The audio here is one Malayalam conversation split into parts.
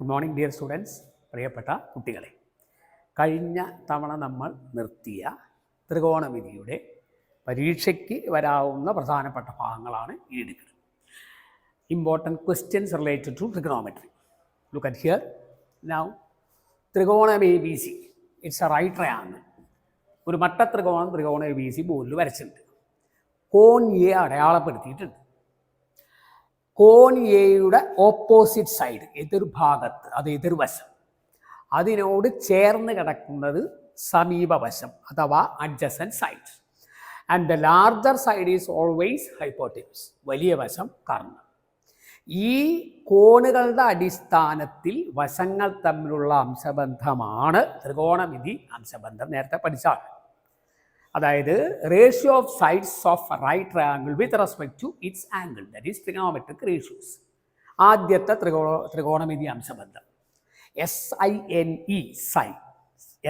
ഗുഡ് മോർണിംഗ് ഡിയർ സ്റ്റുഡൻസ് പ്രിയപ്പെട്ട കുട്ടികളെ കഴിഞ്ഞ തവണ നമ്മൾ നിർത്തിയ ത്രികോണമിതിയുടെ പരീക്ഷയ്ക്ക് വരാവുന്ന പ്രധാനപ്പെട്ട ഭാഗങ്ങളാണ് ഈ important questions related to trigonometry look at here now ത്രികോണം A B C it's a right triangle ഒരു മട്ട ത്രികോണം ത്രികോണം എ ബി സി ബോർഡിൽ വരച്ചിട്ടുണ്ട്. കോൺ എ അടയാളപ്പെടുത്തിയിട്ടുണ്ട്. കോൺ എയുടെ ഓപ്പോസിറ്റ് സൈഡ് എതിർഭാഗത്ത് അത് എതിർവശം. അതിനോട് ചേർന്ന് കിടക്കുന്നത് സമീപവശം അഥവാ adjacent side and the larger side is always hypotenuse വലിയ വശം കർണം ഈ കോണുകളുടെ അടിസ്ഥാനത്തിൽ വശങ്ങൾ തമ്മിലുള്ള അംശബന്ധമാണ് ത്രികോണമിതി അംശബന്ധം. നേരത്തെ പഠിച്ചാണ് അതായത് ratio of sides of right triangle with respect to its angle that is trigonometric ratios ആദ്യത്തെ ത്രികോണ ത്രികോണമിതി അംശബന്ധം. S I N E sine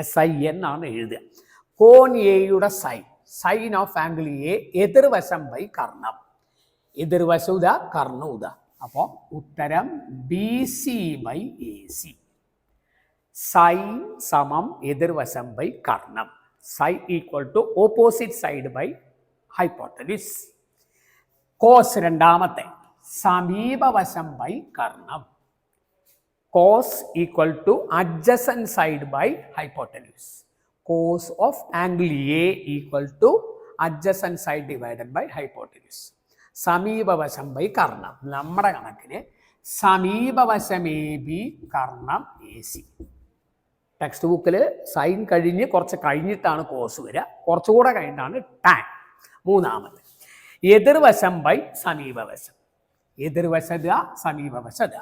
S I N ആണ് എഴുതുക. കോൺ എയുടെ sine sine of angle A എതിർവശം by കർണം. എതിർവശം ഇതാ കർണം ഇതാ. അപ്പോൾ ഉത്തരം B C by A C sine സമം എതിർവശം by Karnam. sine equal to opposite side by hypotenuse cos രണ്ടാമത്തെ സമീപവശം by Karnam cos equal to adjacent side by hypotenuse cos of angle A equal to adjacent side divided by hypotenuse സമീപവശം by കർണം നമ്മുടെ കണക്കിന് സമീപവശം എ ബി കർണം എ സി ടെക്സ്റ്റ് ബുക്കിൽ സൈൻ കഴിഞ്ഞ് കുറച്ച് കഴിഞ്ഞിട്ടാണ് കോസ് വരിക. കുറച്ചുകൂടെ കഴിഞ്ഞിട്ടാണ് ടാൻ മൂന്നാമത് എതിർവശം ബൈ സമീപവശം. എതിർവശത സമീപവശത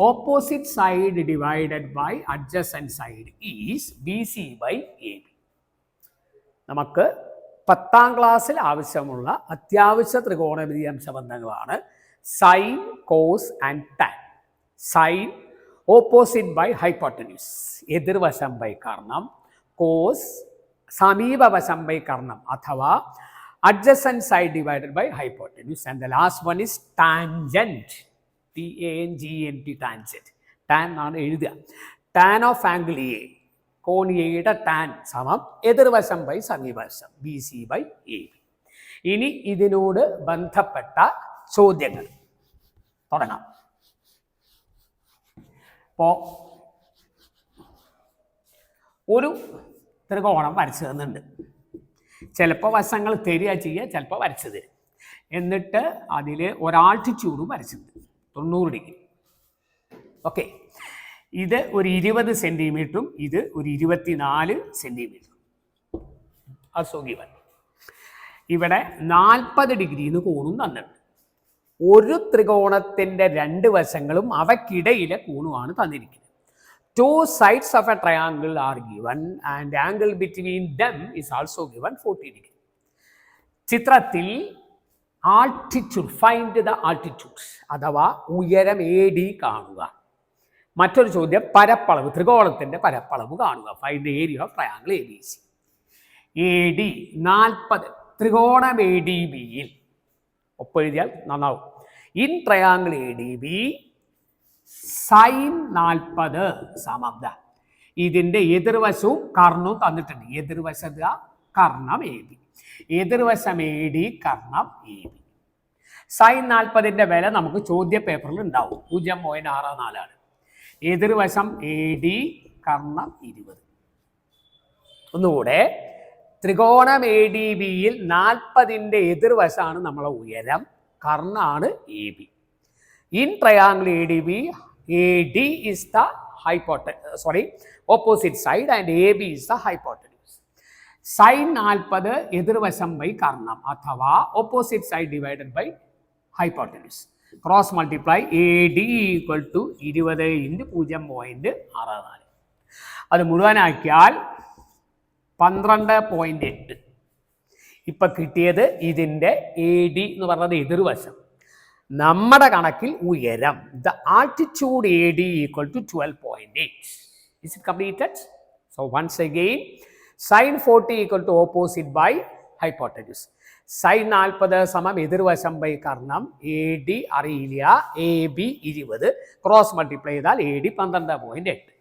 opposite side divided by adjacent side is B C by A B നമുക്ക് പത്താം ക്ലാസ്സിൽ ആവശ്യമുള്ള അത്യാവശ്യ ത്രികോണമിതി അംശബന്ധങ്ങളാണ്. Sine cos and tan sine opposite by hypotenuse എതിർവശം by കർണം. കോസ് സമീപവശം ബൈ കർണം അഥവാ adjacent side divided by hypotenuse and the last one is tangent. T a n g e n t tangent. Tan ആണ് എഴുതുക. Tan ഓഫ് ആംഗിൾ എ കോൺ എയുടെ ടാൻ സമം എതിർവശം ബൈ സമീപവശം ബി സി ബൈ എ ഇനി ഇതിനോട് ബന്ധപ്പെട്ട ചോദ്യങ്ങൾ. തുടങ്ങാം. ഇപ്പോൾ ഒരു ത്രികോണം വരച്ചു തന്നിട്ടുണ്ട്. ചിലപ്പോൾ വശങ്ങൾ തരിക ചെയ്യുക ചിലപ്പോൾ വരച്ചു തരും എന്നിട്ട് അതിൽ ഒരാൾട്ടിറ്റ്യൂഡും വരച്ചിട്ടുണ്ട്. തൊണ്ണൂറ് ഡിഗ്രി. ഓക്കെ. ഇത് ഒരു ഇരുപത് സെന്റിമീറ്ററും ഇത് ഒരു ഇരുപത്തിനാല് സെന്റിമീറ്ററും അസോ ഗിവൻ ഇവിടെ നാൽപ്പത് ഡിഗ്രിന്ന് കോണും തന്നിട്ടുണ്ട്. ഒരു ത്രികോണത്തിന്റെ രണ്ട് വശങ്ങളും അവയ്ക്കിടയിലെ കോണുമാണ് തന്നിരിക്കുന്നത്. Two sides of a triangle are given and angle between them is also given forty degree ചിത്രത്തിൽ ആൾട്ടിറ്റ്യൂഡ് ഫൈൻഡ് ദ ആൾട്ടിറ്റ്യൂഡ്സ് അഥവാ ഉയരം എ ഡി കാണുക. മറ്റൊരു ചോദ്യം പരപ്പളവ് ത്രികോണത്തിന്റെ പരപ്പളവ് കാണുക. Find area of triangle A B C A D നാൽപ്പത് ത്രികോണം എ ഡി ബിയിൽ ഒപ്പെഴുതിയാൽ നന്നാവും. In triangle A D B sine നാൽപ്പത് സമബ്ദ ഇതിന്റെ എതിർവശവും കർണവും തന്നിട്ടുണ്ട്. എതിർവശത കർണം എ ബി എതിർവശം എ ഡി കർണം എ ബി സൈൻ നാൽപ്പതിന്റെ വില നമുക്ക് ചോദ്യ പേപ്പറിൽ ഉണ്ടാവും. പൂജ്യം പോയിന്റ് ആറ് നാലാണ് എതിർവശം എ ഡി കർണം ഇരുപത്. ഒന്നുകൂടെ ത്രികോണം എ ഡി ബിയിൽ നാൽപ്പതിന്റെ എതിർവശമാണ് നമ്മളെ ഉയരം. കർണാണ് A B in triangle A D B A D is the hypot sorry opposite side and A B is the hypotenuse sine നാൽപ്പത് എതിർവശം ബൈ കർണം അഥവാ opposite side divided by hypotenuse cross multiply A D equal to ഇരുപത് ഇന്റു പൂജ്യം പോയിന്റ് അറുപത് നാല്. അത് മുഴുവനാക്കിയാൽ പന്ത്രണ്ട് പോയിന്റ് എട്ട്. ഇപ്പം കിട്ടിയത് ഇതിന്റെ എ ഡി എന്ന് പറഞ്ഞത് എതിർവശം നമ്മുടെ കണക്കിൽ ഉയരം the altitude A D equal to twelve point eight is it completed so once again sine forty equal to opposite by hypotenuse sine നാൽപ്പത് സമം എതിർവശം ബൈ കർണം എ ഡി അറിയില്ല എ ബി ഇരുപത്. ക്രോസ് മൾട്ടിപ്ലൈ ചെയ്താൽ എ ഡി പന്ത്രണ്ട് പോയിന്റ് എട്ട്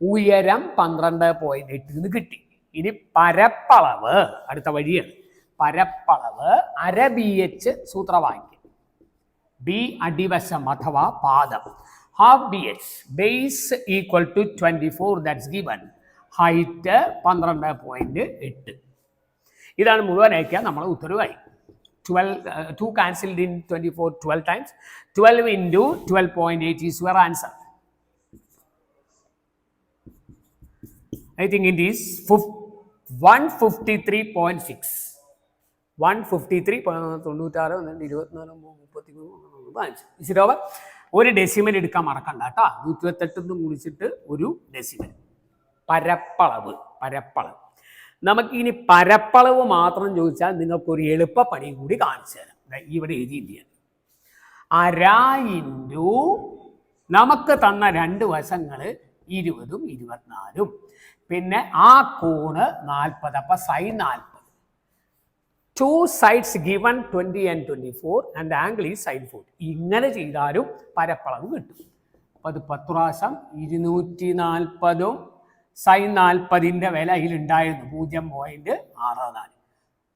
ഉയരം പന്ത്രണ്ട് പോയിന്റ് നിന്ന് കിട്ടി. ഇനി പരപ്പളവ് അടുത്ത വഴിയാണ് പരപ്പളവ് അര ബി എച്ച് സൂത്രവാക്യം. ബി അടിവശം അഥവാ പാദം. Half B H base equal to twenty four that's given height പന്ത്രണ്ട് പോയിന്റ് എട്ട്. ഇതാണ് മുഴുവൻ അയക്കാൻ നമ്മൾ ഉത്തരവായി twelve two cancelled in twenty four twelve times twelve into twelve point eight is your answer I think in these is one fifty three point six one fifty three തൊണ്ണൂറ്റാറ് ഇരുപത്തിനാല് ഇച്ചിരി ഓവർ ഒരു ഡെസിമൽ എടുക്കാൻ മറക്കണ്ട കേട്ടോ. നൂറ്റി നിന്ന് കുടിച്ചിട്ട് ഒരു ഡെസിമൽ പരപ്പളവ് പരപ്പളവ്. നമുക്ക് ഇനി പരപ്പളവ് മാത്രം ചോദിച്ചാൽ നിങ്ങൾക്കൊരു എളുപ്പ പണി കൂടി കാണിച്ചു തരാം. ഇവിടെ എഴുതിയില്ല അര ഇന്റു നമുക്ക് തന്ന രണ്ട് വശങ്ങൾ ഇരുപതും ഇരുപത്തിനാലും. പിന്നെ ആ കോണ് നാൽപ്പത് അപ്പം സൈൻ നാൽപ്പത്. Two sides given twenty and twenty four and angle ഈ സൈൻ ഫോർട്ടി ഇങ്ങനെ ചെയ്താലും പരപ്പളവ് കിട്ടും. അപ്പോൾ അത് പത്ത് പ്രാവശ്യം ഇരുന്നൂറ്റി നാൽപ്പതും സൈൻ നാൽപ്പതിന്റെ വില അതിലുണ്ടായിരുന്നു പൂജ്യം പോയിന്റ് ആറ് നാല്.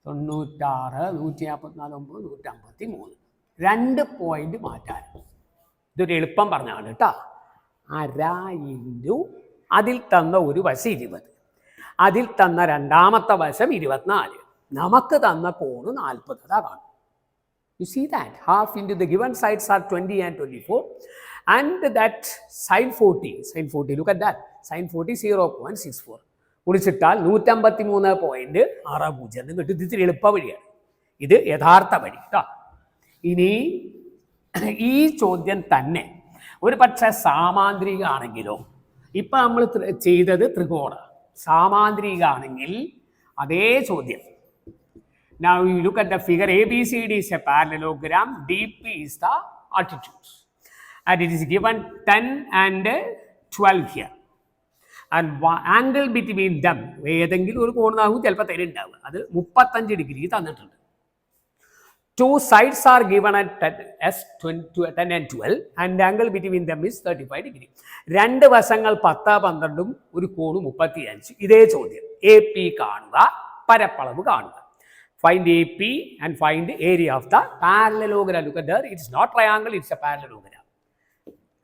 തൊണ്ണൂറ്റാറ് നൂറ്റി നാൽപ്പത്തിനാല് ഒമ്പത് നൂറ്റമ്പത്തി മൂന്ന് രണ്ട് പോയിന്റ് മാറ്റാൻ ഇതൊരു എളുപ്പം പറഞ്ഞാണ് കേട്ടോ. അര ഇന്റു അതിൽ തന്ന ഒരു വശം ഇരുപത്. അതിൽ തന്ന രണ്ടാമത്തെ വശം ഇരുപത്തിനാല്. നമുക്ക് തന്ന കോണ് നാൽപ്പത് അതാണ് you see that half in to the given sides are twenty and twenty four 20 that 24 forty sine forty 40, at 40, sine forty zero point 40 0.64. കുടിച്ചിട്ടാൽ നൂറ്റമ്പത്തി മൂന്ന് പോയിന്റ് ആറ് പൂജ്യം എന്ന് കിട്ടും. ഇത് ഇത്തിരി എളുപ്പ വഴിയാണ്. ഇത് യഥാർത്ഥ വഴി കേട്ടോ ഇനി ഈ ചോദ്യം തന്നെ. ഒരു പക്ഷേ സാമാന്ത്രിക ഇപ്പൊ നമ്മൾ ചെയ്തത് ത്രികോണ സാമാന്ത്രിക ആണെങ്കിൽ അതേ ചോദ്യം Now you look at the figure ABCD is a parallelogram, DP is the altitudes. And it is given 10 and 12 here. Wa- angle between them, ഏതെങ്കിലും ഒരു കോണാകും ചിലപ്പോൾ തരുന്നുണ്ടാവുക അത് മുപ്പത്തഞ്ച് ഡിഗ്രി തന്നിട്ടുണ്ട് sides are given at S ten and twelve and angle between them is thirty five degree രണ്ട് വശങ്ങൾ പത്ത് പന്ത്രണ്ടും ഒരു കോണ് മുപ്പത്തി അഞ്ച് ഇതേ ചോദ്യം. എ പി കാണുക പരപ്പളവ് കാണുക. Find A P and find area of the parallelogram look there it's not triangle it's a parallelogram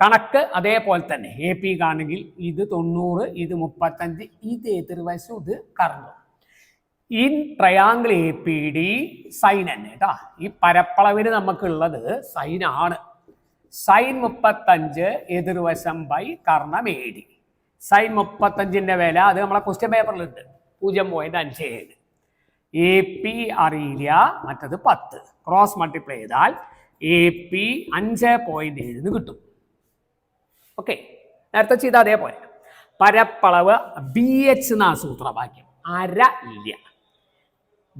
കണക്ക് അതേപോലെ തന്നെ. എ പി കാണെങ്കിൽ ഇത് തൊണ്ണൂറ് ഇത് മുപ്പത്തഞ്ച് ഇത് എതിർവശം ഇത് കറങ്ങും. In triangle A P D sine തന്നെ കേട്ടാ ഈ പരപ്പളവിന് നമുക്കുള്ളത് സൈൻ ആണ്. സൈൻ മുപ്പത്തഞ്ച് എതിർവശം ബൈ കർണം എ ഡി സൈൻ മുപ്പത്തഞ്ചിന്റെ വില അത് നമ്മളെ ക്വസ്റ്റ്യൻ പേപ്പറിലുണ്ട് പൂജ്യം പോയിന്റ് അഞ്ച് ഏഴ്. എ പി അറിയില്ല മറ്റത് പത്ത്. ക്രോസ് മൾട്ടിപ്ലൈ ചെയ്താൽ എ പി അഞ്ച് പോയിന്റ് ഏഴിന് കിട്ടും. ഓക്കെ നേരത്തെ ചെയ്ത അതേപോലെ. പരപ്പളവ് ബി എച്ച് എന്നാ സൂത്രവാക്യം. അര ഇല്ല.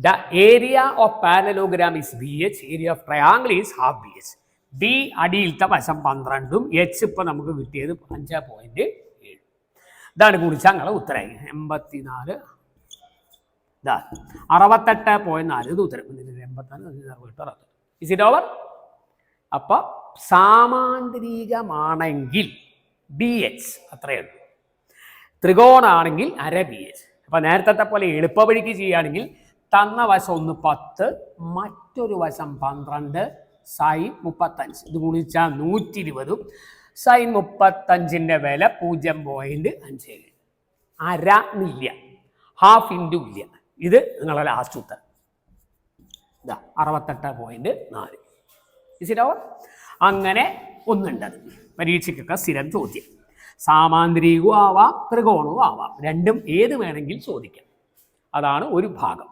The area of parallelogram is BH, area of triangle is half BH. B അടിയിലത്തെ വശം പന്ത്രണ്ടും എച്ച് ഇപ്പൊ നമുക്ക് കിട്ടിയത് അഞ്ച് പോയിന്റ് ഏഴ്. ഇതാണ് കുറിച്ച് ഞങ്ങളെ ഉത്തരം. എൺപത്തിനാല്. ഇതാ അറുപത്തെട്ട് പോയിന്റ് നാല് ഇത് ഉത്തരം. എൺപത്തിനാല് അറുപത്തെട്ട് അറുപത്തെട്ട്. ഇസ് ഇറ്റ് ഓവർ അപ്പോൾ സാമാന്തരികമാണെങ്കിൽ ബി എച്ച് അത്രയേ ഉള്ളൂ. ത്രികോണാണെങ്കിൽ അര ബി എച്ച് അപ്പോൾ നേരത്തെ പോലെ എളുപ്പ വഴിക്ക് ചെയ്യുകയാണെങ്കിൽ തന്ന വശം ഒന്ന് പത്ത് മറ്റൊരു വശം പന്ത്രണ്ട് സൈൻ മുപ്പത്തഞ്ച്. ഇത് ഗുണിച്ചാൽ നൂറ്റി ഇരുപതും സൈൻ മുപ്പത്തഞ്ചിന്റെ വില പൂജ്യം പോയിന്റ് അഞ്ച് ഏഴ്. അര ഇല്ല ഹാഫ് ഇന്റു ഇല്ല ഇത് നിങ്ങളെ ലാസ്റ്റ് ഉത്തരം. ഇതാ അറുപത്തെട്ട് പോയിന്റ് നാല്. ഇസിലാവോ അങ്ങനെ ഒന്നുണ്ടത്. പരീക്ഷയ്ക്കൊക്കെ സ്ഥിരം ചോദ്യം. സാമാന്തരികവും ആവാം ത്രികോണവും ആവാം. രണ്ടും ഏത് വേണമെങ്കിൽ ചോദിക്കാം. അതാണ് ഒരു ഭാഗം.